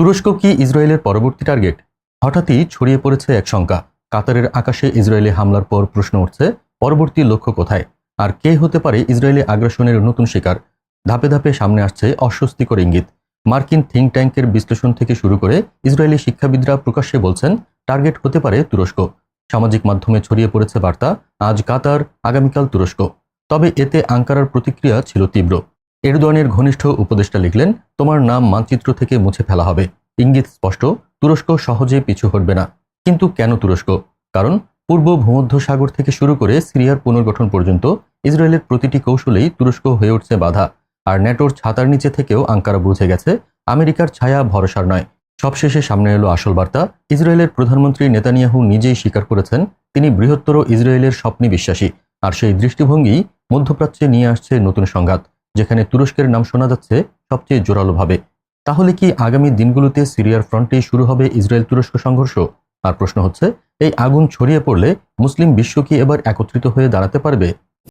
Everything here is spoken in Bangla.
তুরস্ক কি ইসরায়েলের পরবর্তী টার্গেট? হঠাৎই ছড়িয়ে পড়েছে এক শঙ্কা। কাতারের আকাশে ইসরায়েলি হামলার পর প্রশ্ন উঠছে, পরবর্তী লক্ষ্য কোথায়? আর কে হতে পারে ইসরায়েলি আগ্রাসনের নতুন শিকার? ধাপে ধাপে সামনে আসছে অস্বস্তিকর ইঙ্গিত। মার্কিন থিঙ্ক ট্যাঙ্কের বিশ্লেষণ থেকে শুরু করে ইসরায়েলি শিক্ষাবিদরা প্রকাশ্যে বলছেন, টার্গেট হতে পারে তুরস্ক। সামাজিক মাধ্যমে ছড়িয়ে পড়েছে বার্তা, আজ কাতার, আগামীকাল তুরস্ক। তবে এতে আঙ্কারার প্রতিক্রিয়া ছিল তীব্র। এরদোয়ানের ঘনিষ্ঠ উপদেষ্টা লিখলেন, তোমার নাম মানচিত্র থেকে মুছে ফেলা হবে। ইঙ্গিত স্পষ্ট, তুরস্ক সহজে পিছু হটবে না। কিন্তু কেন তুরস্ক? কারণ পূর্ব ভূমধ্য সাগর থেকে শুরু করে সিরিয়ার পুনর্গঠন পর্যন্ত ইসরায়েলের প্রতিটি কৌশলেই তুরস্ক হয়ে উঠছে বাধা। আর ন্যাটোর ছাতার নিচে থেকেও আঙ্কারা বুঝে গেছে, আমেরিকার ছায়া ভরসার নয়। সবশেষে সামনে এলো আসল বার্তা। ইসরায়েলের প্রধানমন্ত্রী নেতানিয়াহু নিজেই স্বীকার করেছেন, তিনি বৃহত্তর ইসরায়েলের স্বপ্নে বিশ্বাসী। আর সেই দৃষ্টিভঙ্গি মধ্যপ্রাচ্যে নিয়ে আসছে নতুন সংঘাত, যেখানে তুরস্কের নাম শোনা যাচ্ছে সবচেয়ে জোরালোভাবে। তাহলে কি আগামী দিনগুলোতে সিরিয়ার ফ্রন্টে শুরু হবে ইসরায়েল তুরস্ক সংঘর্ষ? আর প্রশ্ন হচ্ছে, এই আগুন ছড়িয়ে পড়লে মুসলিম বিশ্ব কি এবার একত্রিত হয়ে দাঁড়াতে পারবে?